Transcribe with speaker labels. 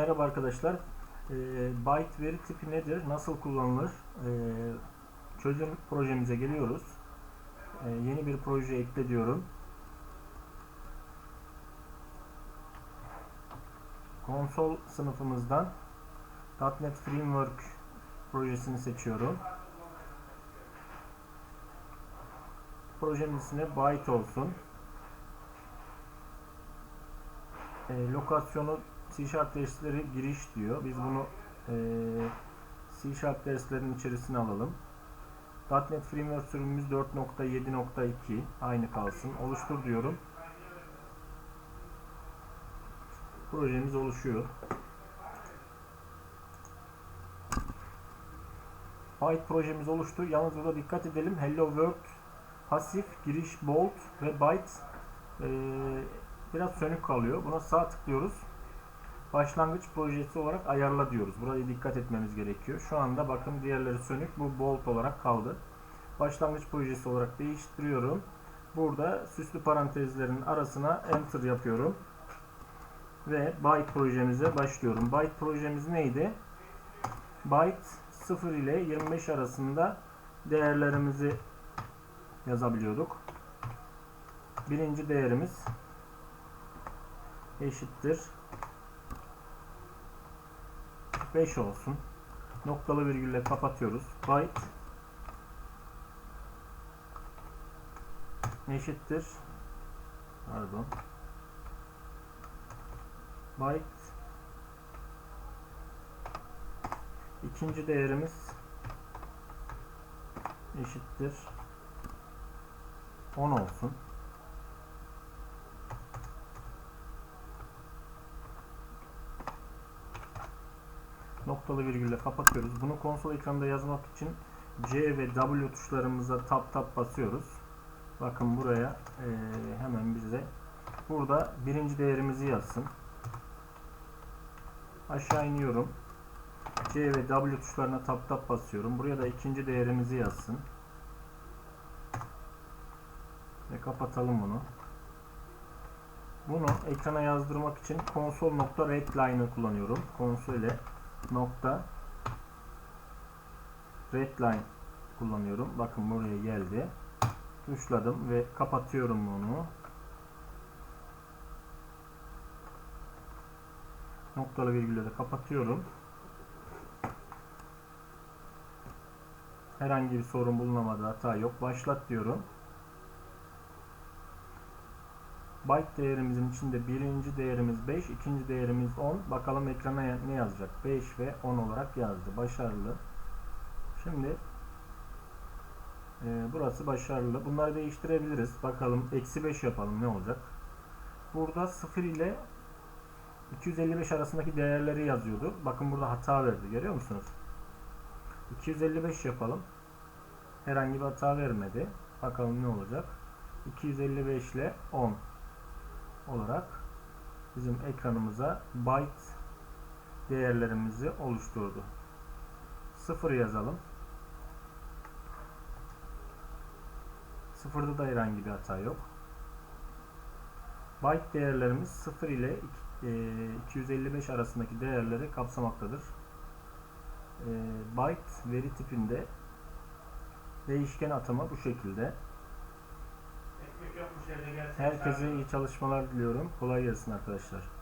Speaker 1: Merhaba arkadaşlar. Ee, byte veri tipi nedir? Nasıl kullanılır? Ee, çözüm projemize geliyoruz. Ee, yeni bir proje ekle diyorum. Konsol sınıfımızdan .NET Framework projesini seçiyorum. Projenin ismi byte olsun. E, lokasyonu C Sharp dersleri giriş diyor. Biz bunu e, C Sharp derslerinin içerisine alalım. .NET Framework sürümümüz 4.7.2 aynı kalsın. Oluştur diyorum. Projemiz oluşuyor. Byte projemiz oluştu. Yalnız burada dikkat edelim. Hello World pasif giriş bold ve byte e, biraz sönük kalıyor. Buna sağ tıklıyoruz. Başlangıç projesi olarak ayarla diyoruz. Buraya dikkat etmemiz gerekiyor. Şu anda bakın diğerleri sönük. Bu bold olarak kaldı. Başlangıç projesi olarak değiştiriyorum. Burada süslü parantezlerin arasına enter yapıyorum. Ve byte projemize başlıyorum. Byte projemiz neydi? Byte 0 ile 25 arasında değerlerimizi yazabiliyorduk. Birinci değerimiz eşittir 5 olsun. Noktalı virgülle kapatıyoruz. Byte eşittir pardon byte ikinci değerimiz eşittir 10 olsun. Noktalı virgülle kapatıyoruz. Bunu konsol ekranında yazmak için C ve W tuşlarımıza tap tap basıyoruz. Bakın buraya e, hemen bize burada birinci değerimizi yazsın. Aşağı iniyorum. C ve W tuşlarına tap tap basıyorum. Buraya da ikinci değerimizi yazsın. Ve kapatalım bunu. Bunu ekrana yazdırmak için console.readline'ı kullanıyorum. Konsole nokta redline kullanıyorum. Bakın buraya geldi. Tuşladım ve kapatıyorum bunu. Noktalı virgülle de kapatıyorum. Herhangi bir sorun bulunamadı, hata yok. Başlat diyorum. Byte değerimizin içinde birinci değerimiz 5, ikinci değerimiz 10. Bakalım ekrana ne yazacak? 5 ve 10 olarak yazdı. Başarılı. Şimdi e, burası başarılı. Bunları değiştirebiliriz. Bakalım eksi 5 yapalım ne olacak? Burada 0 ile 255 arasındaki değerleri yazıyordu. Bakın burada hata verdi. Görüyor musunuz? 255 yapalım. Herhangi bir hata vermedi. Bakalım ne olacak? 255 ile 10 olarak bizim ekranımıza byte değerlerimizi oluşturdu. 0 yazalım. Sıfırda da herhangi bir hata yok. Byte değerlerimiz 0 ile 255 arasındaki değerleri kapsamaktadır. Byte veri tipinde değişken atama bu şekilde. Herkese iyi çalışmalar diliyorum. Kolay gelsin arkadaşlar.